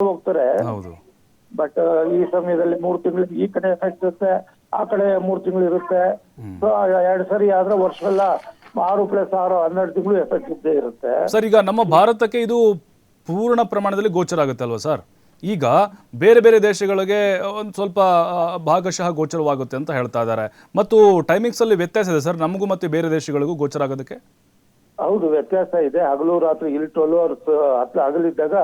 ಹೋಗ್ತಾರೆ. ಹೌದು. ಬಟ್ ಈ ಸಮಯದಲ್ಲಿ ಮೂರು ತಿಂಗಳು ಈ ಕಡೆ ಎಫೆಕ್ಟ್ ಇರುತ್ತೆ ಆ ಕಡೆ ಮೂರು ತಿಂಗಳು ಇರುತ್ತೆ. ಸೊ ಎರಡು ಸರಿ ಆದ್ರೆ ವರ್ಷವೆಲ್ಲ ಆರು ಪ್ಲಸ್ ಆರು ಹನ್ನೆರಡು ತಿಂಗಳು ಎಫೆಕ್ಟ್ ಇದ್ದೇ ಇರುತ್ತೆ. ಸರ್ ಈಗ ನಮ್ಮ ಭಾರತಕ್ಕೆ ಇದು ಪೂರ್ಣ ಪ್ರಮಾಣದಲ್ಲಿ ಗೋಚರ ಆಗುತ್ತೆ ಅಲ್ವಾ ಸರ್ ಈಗ ಬೇರೆ ಬೇರೆ ದೇಶಗಳಿಗೆ ಒಂದು ಸ್ವಲ್ಪ ಆ, ಭಾಗಶಃ ಗೋಚರವಾಗುತ್ತೆ ಅಂತ ಹೇಳ್ತಾ ಇದ್ದಾರೆ. ಮತ್ತು ಟೈಮಿಂಗ್ಸ್ ಅಲ್ಲಿ ವ್ಯತ್ಯಾಸ ಇದೆ ಸರ್ ನಮಗೂ ಮತ್ತೆ ಬೇರೆ ದೇಶಗಳಿಗೂ ಗೋಚರ ಆಗೋದಕ್ಕೆ? ಹೌದು ವ್ಯತ್ಯಾಸ ಇದೆ. ಹಗಲು ರಾತ್ರಿ ಇಲ್ಲಿ ಟ್ವೆಲ್ ಅವರ್ಸ್ ಹಗಲಿದ್ದಾಗ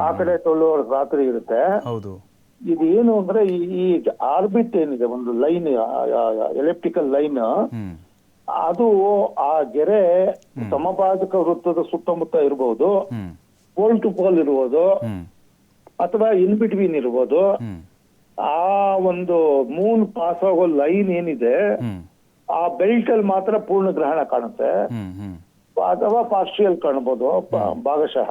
ಆ ಕಡೆ ಟ್ವೆಲ್ ಅವರ್ಸ್ ರಾತ್ರಿ ಇರುತ್ತೆ. ಹೌದು. ಇದು ಏನು ಅಂದ್ರೆ ಈ- ಆರ್ಬಿಟ್ ಏನಿದೆ ಒಂದು ಲೈನ್ ಎಲೆಕ್ಟ್ರಿಕಲ್ ಲೈನ್. ಅದು ಆ ಗೆರೆ ಸಮಭಾಜಕ ವೃತ್ತದ ಸುತ್ತಮುತ್ತ ಇರಬಹುದು ಪೋಲ್ ಟು ಪೋಲ್ ಇರ್ಬೋದು. ಅಥವಾ ಇನ್ ಬಿಟ್ವೀನ್ ಇರ್ಬೋದು. ಆ ಒಂದು ಮೂನ್ ಪಾಸ್ ಆಗೋ ಲೈನ್ ಏನಿದೆ ಆ ಬೆಲ್ಟ್ ಅಲ್ಲಿ ಮಾತ್ರ ಪೂರ್ಣ ಗ್ರಹಣ ಕಾಣುತ್ತೆ. ಅಥವಾ ಪಾರ್ಷಿಯಲ್ ಕಾಣಬಹುದು ಪ- ಭಾಗಶಃ.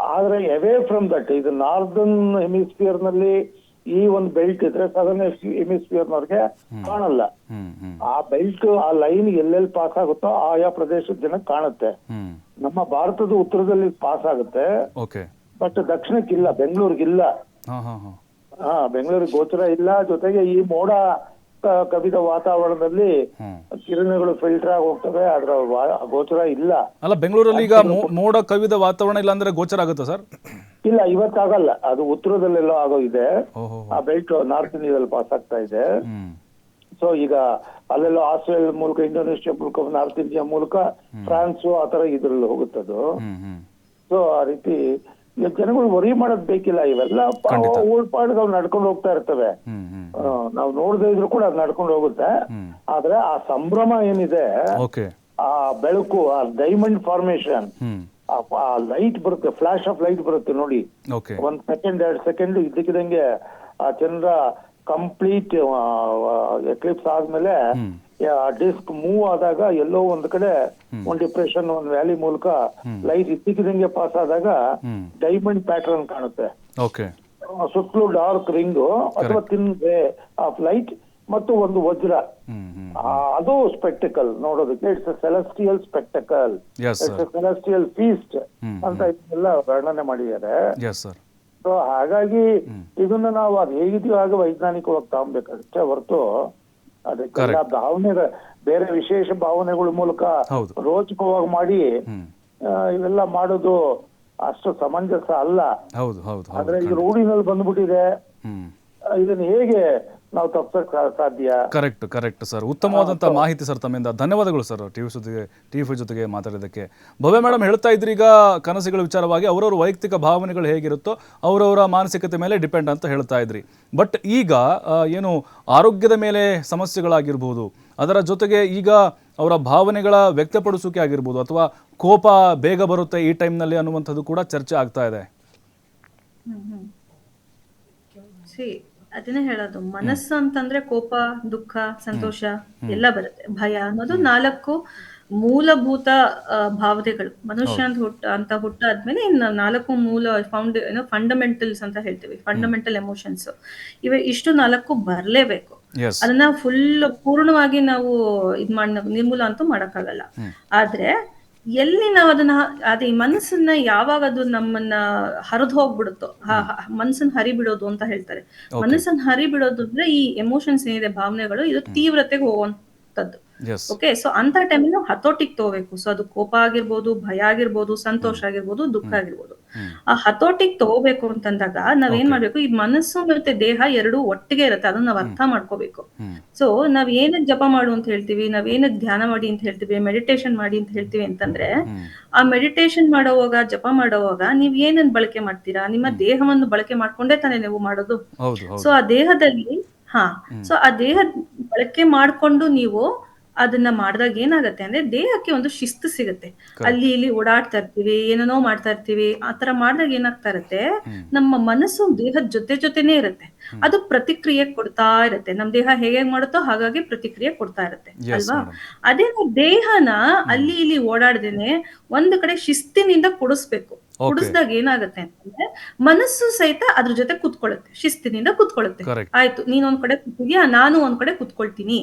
ಆದ್ರೆ ಅವೇ ಫ್ರಮ್ ದಟ್ ಇದು ನಾರ್ದನ್ ಹೆಮಿಸ್ಫಿಯರ್ನಲ್ಲಿ ಈ ಒಂದು ಬೆಲ್ಟ್ ಇದ್ರೆ ಸದರ್ನ್ ಹೆಮಿಸ್ಫಿಯರ್ ನವ್ರಿಗೆ ಕಾಣಲ್ಲ. ಆ ಬೆಲ್ಟ್ ಆ ಲೈನ್ ಎಲ್ಲೆಲ್ಲಿ ಪಾಸ್ ಆಗುತ್ತೋ ಆಯಾ ಪ್ರದೇಶದ ಜನ ಕಾಣುತ್ತೆ. ನಮ್ಮ ಭಾರತದ ಉತ್ತರದಲ್ಲಿ ಪಾಸ್ ಆಗುತ್ತೆ. ಬಟ್ ದಕ್ಷಿಣಕ್ಕಿಲ್ಲ ಬೆಂಗಳೂರಿಗಿಲ್ಲ. ಹಾಂ ಬೆಂಗಳೂರಿಗೆ ಗೋಚರ ಇಲ್ಲ. ಜೊತೆಗೆ ಈ ಮೋಡ ಕವಿದ ವಾತಾವರಣದಲ್ಲಿ ಕಿರಣಗಳು ಫಿಲ್ಟರ್ ಆಗಿ ಹೋಗ್ತವೆ ಅದ್ರ ಗೋಚರ ಇಲ್ಲ. ಅಲ್ಲ ಬೆಂಗಳೂರಲ್ಲಿ ಈಗ ಮೋಡ ಕವಿದ ವಾತಾವರಣ ಇಲ್ಲ ಅಂದ್ರೆ ಗೋಚರ ಆಗುತ್ತಾ ಸರ್? ಇಲ್ಲ ಇವತ್ತಾಗಲ್ಲ. ಅದು ಉತ್ತರದಲ್ಲೆಲ್ಲೋ ಆಗೋ ಇದೆ. ಆ ಬೆಲ್ಟ್ ನಾರ್ತ್ ಇಂಡಿಯಾದಲ್ಲಿ ಪಾಸ್ ಆಗ್ತಾ ಇದೆ. ಸೊ ಈಗ ಅಲ್ಲೆಲ್ಲೋ ಆಸ್ಟ್ರೇಲಿಯಾ ಮೂಲಕ ಇಂಡೋನೇಷ್ಯಾ ಮೂಲಕ ನಾರ್ತ್ ಇಂಡಿಯಾ ಮೂಲಕ ಫ್ರಾನ್ಸ್ ಆ ತರ ಇದ್ರಲ್ಲಿ ಹೋಗುತ್ತದು ಸೊ ಆ ರೀತಿ ಜನಗಳು ವರಿ ಮಾಡೋದ್ ಬೇಕಿಲ್ಲ. ಇವೆಲ್ಲ ಓಲ್ಡ್ ಅವ್ ನಡ್ಕೊಂಡು ಹೋಗ್ತಾ ಇರ್ತವೆ. ನಾವು ನೋಡದೇ ಇದ್ರು ಕೂಡ ಅದ್ ನಡ್ಕೊಂಡು ಹೋಗುತ್ತೆ. ಹ್ಮ್. ಆದ್ರೆ ಆ ಸಂಭ್ರಮ ಏನಿದೆ ಓಕೆ. ಆ ಬೆಳಕು ಆ ಡೈಮಂಡ್ ಫಾರ್ಮೇಶನ್ ಹ್ಮ್. ಆ ಲೈಟ್ ಬರುತ್ತೆ ಫ್ಲಾಶ್ ಆಫ್ ಲೈಟ್ ಬರುತ್ತೆ ನೋಡಿ. ಓಕೆ. ಒಂದ್ ಸೆಕೆಂಡ್ ಎರಡ್ ಸೆಕೆಂಡ್ ಇದ್ದಕ್ಕಿದಂಗೆ ಆ ಚಂದ್ರ ಕಂಪ್ಲೀಟ್ ಎಕ್ಲಿಪ್ಸ್ ಆದ್ಮೇಲೆ ಹ್ಮ್. ಡಿಸ್ಕ್ ಮೂವ್ ಆದಾಗ ಎಲ್ಲೋ ಒಂದ್ ಕಡೆ ಒಂದ್ ಡಿಪ್ರೆಷನ್ ಒಂದ್ ವ್ಯಾಲಿ ಮೂಲಕ ಲೈಟ್ ಇದ್ದಕ್ಕಿದಂಗೆ ಪಾಸ್ ಆದಾಗ ಹ್ಮ್. ಡೈಮಂಡ್ ಪ್ಯಾಟರ್ನ್ ಕಾಣುತ್ತೆ. ಓಕೆ. ಸುತ್ತಲೂ ಡಾರ್ಕ್ ರಿಂಗ್ ಅಥವಾ ತಿನ್ ಆಫ್ ಲೈಟ್ ಮತ್ತು ಒಂದು ವಜ್ರ. ಅದು ಸ್ಪೆಕ್ಟಕಲ್ ನೋಡೋದಕ್ಕೆ. It's celestial spectacle it's celestial feast ಅಂತ ಇದನ್ನೆಲ್ಲ ವರ್ಣನೆ ಮಾಡಿದ್ದಾರೆ. ಸೊ ಹಾಗಾಗಿ ಇದನ್ನ ನಾವು ಅದು ಹೇಗಿದೆಯೋ ಹಾಗೆ ವೈಜ್ಞಾನಿಕವಾಗಿ ತಗೊಬೇಕಷ್ಟೇ ಹೊರತು ಅದಕ್ಕೆಲ್ಲ ಭಾವನೆ ಬೇರೆ ವಿಶೇಷ ಭಾವನೆಗಳ ಮೂಲಕ. ರೋಚಕವಾಗಿ ಮಾಡಿ ಇವೆಲ್ಲ ಮಾಡೋದು ಅಷ್ಟು ಸಮಂಜಸ ಅಲ್ಲ. ಹೌದು ಹೌದು ಆದ್ರೆ ಈಗ ರೂಢಿನಲ್ಲಿ ಬಂದ್ಬಿಟ್ಟಿದೆ. ಇದನ್ನ ಹೇಗೆ ನಾವು ತಪ್ಪಿಸೋಕೆ ಸಾಧ್ಯ. ಕರೆಕ್ಟ್ ಕರೆಕ್ಟ್ ಸರ್ ಉತ್ತಮವಾದಂಥ ಮಾಹಿತಿ ಸರ್ ತಮ್ಮಿಂದ. ಧನ್ಯವಾದಗಳು ಸರ್ ಟಿ ವಿ ಜೊತೆಗೆ ಟಿವಿ ಜೊತೆಗೆ ಮಾತಾಡೋದಕ್ಕೆ ಭವ್ಯ ಮೇಡಮ್ ಹೇಳ್ತಾ ಇದ್ರಿ ಈಗ ಕನಸುಗಳ ವಿಚಾರವಾಗಿ ಅವರವರ ವೈಯಕ್ತಿಕ ಭಾವನೆಗಳು ಹೇಗಿರುತ್ತೋ ಅವರವರ ಮಾನಸಿಕತೆ ಮೇಲೆ ಡಿಪೆಂಡ್ ಅಂತ ಹೇಳ್ತಾ ಇದ್ರಿ. ಬಟ್ ಈಗ ಏನು ಆರೋಗ್ಯದ ಮೇಲೆ ಸಮಸ್ಯೆಗಳಾಗಿರ್ಬೋದು ಅದರ ಜೊತೆಗೆ ಈಗ ಅವರ ಭಾವನೆಗಳ ವ್ಯಕ್ತಪಡಿಸೋಕೆ ಆಗಿರ್ಬೋದು ಅಥವಾ ಕೋಪ ಬೇಗ ಬರುತ್ತೆ ಈ ಟೈಮ್ನಲ್ಲಿ ಅನ್ನುವಂಥದ್ದು ಕೂಡ ಚರ್ಚೆ ಆಗ್ತಾ ಇದೆ. ಸಿ ಅದನ್ನೇ ಹೇಳೋದು. ಮನಸ್ಸು ಅಂತಂದ್ರೆ ಕೋಪ ದುಃಖ ಸಂತೋಷ ಎಲ್ಲ ಬರುತ್ತೆ. ಭಯ ಅನ್ನೋದು ನಾಲ್ಕು ಮೂಲಭೂತ ಭಾವನೆಗಳು ಮನುಷ್ಯ ಅಂತ ಹುಟ್ಟ ಅಂತ ಹುಟ್ಟಾದ್ಮೇಲೆ ಇನ್ನು ನಾಲ್ಕು ಮೂಲ ಫೌಂಡ್ ಏನೋ ಫಂಡಮೆಂಟಲ್ಸ್ ಅಂತ ಹೇಳ್ತೀವಿ. ಫಂಡಮೆಂಟಲ್ ಎಮೋಷನ್ಸ್ ಇವೆ ಇಷ್ಟು ನಾಲ್ಕು ಬರಲೇಬೇಕು. ಅದನ್ನ ಫುಲ್ ಪೂರ್ಣವಾಗಿ ನಾವು ಇದ್ ಮಾಡ ನಿರ್ಮೂಲ ಅಂತೂ ಮಾಡಕ್ಕಾಗಲ್ಲ. ಆದ್ರೆ ಎಲ್ಲಿ ನಾವು ಅದನ್ನ ಅದೇ ಮನಸ್ಸನ್ನ ಯಾವಾಗ ಅದು ನಮ್ಮನ್ನ ಹರಿದು ಹೋಗ್ಬಿಡುತ್ತೋ ಮನಸ್ಸನ್ನ ಹರಿ ಬಿಡೋದು ಹರಿಬಿಡೋದು ಅಂತ ಹೇಳ್ತಾರೆ. ಮನಸ್ಸನ್ನ ಹರಿಬಿಡೋದು ಅಂದ್ರೆ ಈ ಎಮೋಷನ್ಸ್ ಏನಿದೆ ಭಾವನೆಗಳು ಇದು ತೀವ್ರತೆಗೆ ಹೋಗುವಂತದ್ದು ಓಕೆ ಸೊ ಅಂತ ಟೈಮ್ ನಾವು ಹತೋಟಿಗೆ ತಗೋಬೇಕು. ಸೊ ಅದು ಕೋಪ ಆಗಿರ್ಬೋದು ಭಯ ಆಗಿರ್ಬೋದು ಸಂತೋಷ ಆಗಿರ್ಬೋದು ದುಃಖ ಆಗಿರ್ಬೋದು. ಆ ಹತೋಟಿಗೆ ತಗೋಬೇಕು ಅಂತಂದಾಗ ನಾವೇನ್ ಮಾಡ್ಬೇಕು ಈ ಮನಸ್ಸು ಮತ್ತೆ ದೇಹ ಎರಡು ಒಟ್ಟಿಗೆ ಇರುತ್ತೆ ಅದನ್ನ ನಾವ್ ಅರ್ಥ ಮಾಡ್ಕೋಬೇಕು. ಸೊ ನಾವ್ ಏನಕ್ ಜಪ ಮಾಡು ಅಂತ ಹೇಳ್ತೀವಿ ನಾವ್ ಏನಕ್ ಧ್ಯಾನ ಮಾಡಿ ಅಂತ ಹೇಳ್ತೀವಿ ಮೆಡಿಟೇಷನ್ ಮಾಡಿ ಅಂತ ಹೇಳ್ತೀವಿ ಅಂತಂದ್ರೆ ಆ ಮೆಡಿಟೇಷನ್ ಮಾಡೋವಾಗ ಜಪ ಮಾಡೋವಾಗ ನೀವ್ ಏನನ್ ಬಳಕೆ ಮಾಡ್ತೀರಾ? ನಿಮ್ಮ ದೇಹವನ್ನು ಬಳಕೆ ಮಾಡ್ಕೊಂಡೇ ತಾನೇ ನೀವು ಮಾಡೋದು. ಸೊ ಆ ದೇಹದಲ್ಲಿ ಹಾ ಸೊ ಆ ದೇಹ ಬಳಕೆ ಮಾಡ್ಕೊಂಡು ನೀವು ಅದನ್ನ ಮಾಡಿದಾಗ ಏನಾಗತ್ತೆ ಅಂದ್ರೆ ದೇಹಕ್ಕೆ ಒಂದು ಶಿಸ್ತು ಸಿಗುತ್ತೆ. ಅಲ್ಲಿ ಇಲ್ಲಿ ಓಡಾಡ್ತಾ ಇರ್ತೀವಿ ಏನೇನೋ ಮಾಡ್ತಾ ಇರ್ತೀವಿ ಆತರ ಮಾಡಿದಾಗ ಏನಾಗ್ತಾ ಇರುತ್ತೆ? ನಮ್ಮ ಮನಸ್ಸು ದೇಹದ ಜೊತೆ ಜೊತೆನೇ ಇರುತ್ತೆ. ಅದು ಪ್ರತಿಕ್ರಿಯೆ ಕೊಡ್ತಾ ಇರುತ್ತೆ. ನಮ್ ದೇಹ ಹೇಗೆ ಮಾಡುತ್ತೋ ಹಾಗಾಗಿ ಪ್ರತಿಕ್ರಿಯೆ ಕೊಡ್ತಾ ಇರುತ್ತೆ ಅಲ್ವಾ? ಅದೇ ದೇಹನ ಅಲ್ಲಿ ಇಲ್ಲಿ ಓಡಾಡ್ದೇನೆ ಒಂದು ಕಡೆ ಶಿಸ್ತಿನಿಂದ ಕೊಡಿಸ್ಬೇಕು. ಕುಡಿಸ್ದಾಗ ಏನಾಗುತ್ತೆ ಅಂತಂದ್ರೆ ಮನಸ್ಸು ಸಹಿತ ಅದ್ರ ಜೊತೆ ಕುತ್ಕೊಳ್ಳುತ್ತೆ ಶಿಸ್ತಿನಿಂದ ಕುತ್ಕೊಳ್ಳುತ್ತೆ. ಆಯ್ತು ನೀನ್ ಒಂದ್ ಕಡೆ ಕೂತಿದ್ಯಾ ನಾನು ಒಂದ್ ಕಡೆ ಕುತ್ಕೊಳ್ತೀನಿ.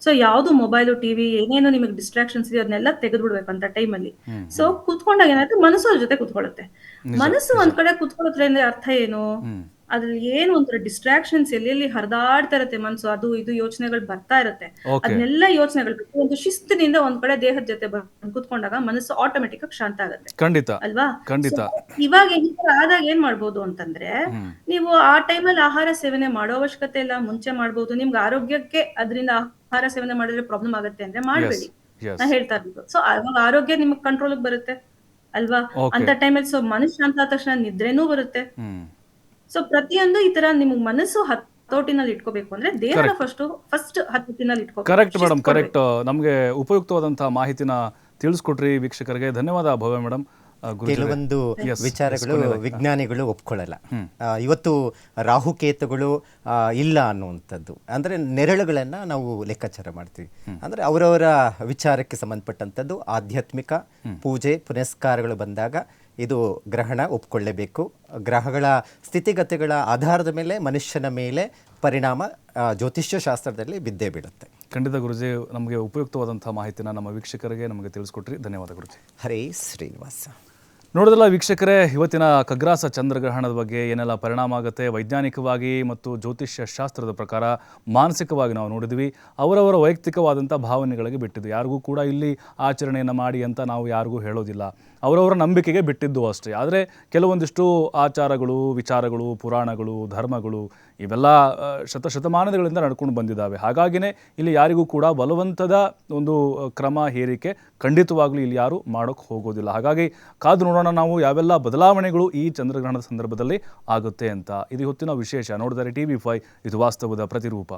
ಸೊ ಯಾವ್ದು ಮೊಬೈಲು ಟಿವಿ ಏನೇನು ನಿಮಗೆ ಡಿಸ್ಟ್ರಾಕ್ಷನ್ಸ್ ಇದೆ ಅದನ್ನೆಲ್ಲ ತೆಗೆದ್ಬಿಡ್ಬೇಕು ಅಂತ ಟೈಮಲ್ಲಿ ಸೊ ಕುತ್ಕೊಂಡಾಗ ಏನಾಯ್ತು ಮನಸ್ಸು ಅವ್ರ ಜೊತೆ ಕುತ್ಕೊಳ್ಳುತ್ತೆ. ಮನಸ್ಸು ಒಂದ್ ಕಡೆ ಕುತ್ಕೊಳ್ಳುತ್ತೆ ಅಂದ್ರೆ ಅರ್ಥ ಏನು? ಅದ್ರಲ್ಲಿ ಏನು ಒಂಥರ ಡಿಸ್ಟ್ರಾಕ್ಷನ್ಸ್ ಎಲ್ಲೆಲ್ಲಿ ಹರಿದಾಡ್ತಾ ಇರುತ್ತೆ ಮನಸ್ಸು? ಅದು ಇದು ಯೋಚನೆಗಳು ಬರ್ತಾ ಇರುತ್ತೆ. ಅದನ್ನೆಲ್ಲ ಯೋಚನೆಗಳು ಒಂದು ಶಿಸ್ತಿನಿಂದ ಒಂದ್ ಕಡೆ ದೇಹದ ಜೊತೆ ಕುತ್ಕೊಂಡಾಗ ಕೂತ್ಕೊಂಡಾಗ ಮನಸ್ಸು ಆಟೋಮೆಟಿಕ್ ಆಗಿ ಶಾಂತ ಆಗುತ್ತೆ. ಖಂಡಿತ. ಅಲ್ವಾ? ಖಂಡಿತ. ಇವಾಗ ಈ ತರ ಆದಾಗ ಏನ್ ಮಾಡ್ಬೋದು ಅಂತಂದ್ರೆ ನೀವು ಆ ಟೈಮಲ್ಲಿ ಆಹಾರ ಸೇವನೆ ಮಾಡೋ ಅವಶ್ಯಕತೆ ಇಲ್ಲ ಮುಂಚೆ ಮಾಡ್ಬೋದು ನಿಮ್ಗೆ ಆರೋಗ್ಯಕ್ಕೆ ಅದರಿಂದ ಆಹಾರ ಸೇವನೆ ಮಾಡಿದ್ರೆ ಪ್ರಾಬ್ಲಮ್ ಆಗುತ್ತೆ ಅಂದ್ರೆ ಮಾಡಬೇಡಿ. ನಾ ಹೇಳ್ತಾ ಇರೋದು. ಸೊ ಅವಾಗ ಆರೋಗ್ಯ ನಿಮ್ಗೆ ಕಂಟ್ರೋಲ್ ಬರುತ್ತೆ. ಅಲ್ವಾ. ಅಂತ ಟೈಮಲ್ಲಿ ಸೊ ಮನಸ್ಸು ಅಂತ ತಕ್ಷಣ ನಿದ್ರೆನೂ ಬರುತ್ತೆ. ಸೊ ಪ್ರತಿಯೊಂದು ಈ ತರ ನಿಮ್ಗೆ ಮನಸ್ಸು ಹತೋಟಿನಲ್ಲಿ ಇಟ್ಕೋಬೇಕು ಅಂದ್ರೆ ದೇಹನ ಫಸ್ಟ್ ಫಸ್ಟ್ ಹತ್ತೋಟಿನಲ್ಲಿ ಇಟ್ಕೋಬೇಕು. ಕರೆಕ್ಟ್ ಮೇಡಮ್ ಕರೆಕ್ಟ್ ನಮಗೆ ಉಪಯುಕ್ತವಾದಂತಹ ಮಾಹಿತಿನ ತಿಳಿಸ್ಕೊಟ್ರಿ ವೀಕ್ಷಕರಿಗೆ. ಧನ್ಯವಾದ ಭವ್ಯ ಮೇಡಮ್ ಕೆಲವೊಂದು ವಿಚಾರಗಳು ವಿಜ್ಞಾನಿಗಳು ಒಪ್ಕೊಳ್ಳಲ್ಲ. ಇವತ್ತು ರಾಹುಕೇತುಗಳು ಇಲ್ಲ ಅನ್ನುವಂಥದ್ದು. ಅಂದರೆ ನೆರಳುಗಳನ್ನು ನಾವು ಲೆಕ್ಕಾಚಾರ ಮಾಡ್ತೀವಿ. ಅಂದರೆ ಅವರವರ ವಿಚಾರಕ್ಕೆ ಸಂಬಂಧಪಟ್ಟಂಥದ್ದು ಆಧ್ಯಾತ್ಮಿಕ ಪೂಜೆ ಪುನಸ್ಕಾರಗಳು ಬಂದಾಗ ಇದು ಗ್ರಹಣ ಒಪ್ಕೊಳ್ಳೇಬೇಕು. ಗ್ರಹಗಳ ಸ್ಥಿತಿಗತಿಗಳ ಆಧಾರದ ಮೇಲೆ ಮನುಷ್ಯನ ಮೇಲೆ ಪರಿಣಾಮ ಜ್ಯೋತಿಷ್ಯ ಶಾಸ್ತ್ರದಲ್ಲಿ ಬಿದ್ದೇ ಬೀಳುತ್ತೆ. ಖಂಡಿತ ಗುರುಜಿ ನಮಗೆ ಉಪಯುಕ್ತವಾದಂತಹ ಮಾಹಿತಿನ ನಮ್ಮ ವೀಕ್ಷಕರಿಗೆ ನಮಗೆ ತಿಳಿಸ್ಕೊಟ್ರಿ. ಧನ್ಯವಾದ ಗುರುಜಿ. ಹರೇ ಶ್ರೀನಿವಾಸ. ನೋಡಿದ್ರಲ್ಲ ವೀಕ್ಷಕರೇ, ಇವತ್ತಿನ ಖಗ್ರಾಸ ಚಂದ್ರಗ್ರಹಣದ ಬಗ್ಗೆ ಏನೆಲ್ಲ ಪರಿಣಾಮ ಆಗುತ್ತೆ? ವೈಜ್ಞಾನಿಕವಾಗಿ ಮತ್ತು ಜ್ಯೋತಿಷ್ಯ ಶಾಸ್ತ್ರದ ಪ್ರಕಾರ ಮಾನಸಿಕವಾಗಿ ನಾವು ನೋಡಿದ್ವಿ. ಅವರವರ ವೈಯಕ್ತಿಕವಾದಂಥ ಭಾವನೆಗಳಿಗೆ ಬಿಟ್ಟಿದ್ದು. ಯಾರಿಗೂ ಕೂಡ ಇಲ್ಲಿ ಆಚರಣೆಯನ್ನು ಮಾಡಿ ಅಂತ ನಾವು ಯಾರಿಗೂ ಹೇಳೋದಿಲ್ಲ. ಅವರವರ ನಂಬಿಕೆಗೆ ಬಿಟ್ಟಿದ್ದು ಅಷ್ಟೇ. ಆದರೆ ಕೆಲವೊಂದಿಷ್ಟು ಆಚಾರಗಳು, ವಿಚಾರಗಳು, ಪುರಾಣಗಳು, ಧರ್ಮಗಳು ಇವೆಲ್ಲ ಶತ ಶತಶತಮಾನಗಳಿಂದ ನಡ್ಕೊಂಡು ಬಂದಿದ್ದಾವೆ. ಹಾಗಾಗಿನೇ ಇಲ್ಲಿ ಯಾರಿಗೂ ಕೂಡ ಬಲವಂತದ ಒಂದು ಕ್ರಮ, ಹೇರಿಕೆ ಖಂಡಿತವಾಗ್ಲೂ ಇಲ್ಲಿ ಯಾರು ಮಾಡೋಕ್ಕೆ ಹೋಗೋದಿಲ್ಲ. ಹಾಗಾಗಿ ಕಾದು ನೋಡೋಣ ನಾವು ಯಾವೆಲ್ಲ ಬದಲಾವಣೆಗಳು ಈ ಚಂದ್ರಗ್ರಹಣದ ಸಂದರ್ಭದಲ್ಲಿ ಆಗುತ್ತೆ ಅಂತ. ಇದು ಹೊತ್ತಿನ ವಿಶೇಷ ನೋಡಿದರೆ ಟಿ ವಿ ಫೈ ಇದು ವಾಸ್ತವದ ಪ್ರತಿರೂಪ.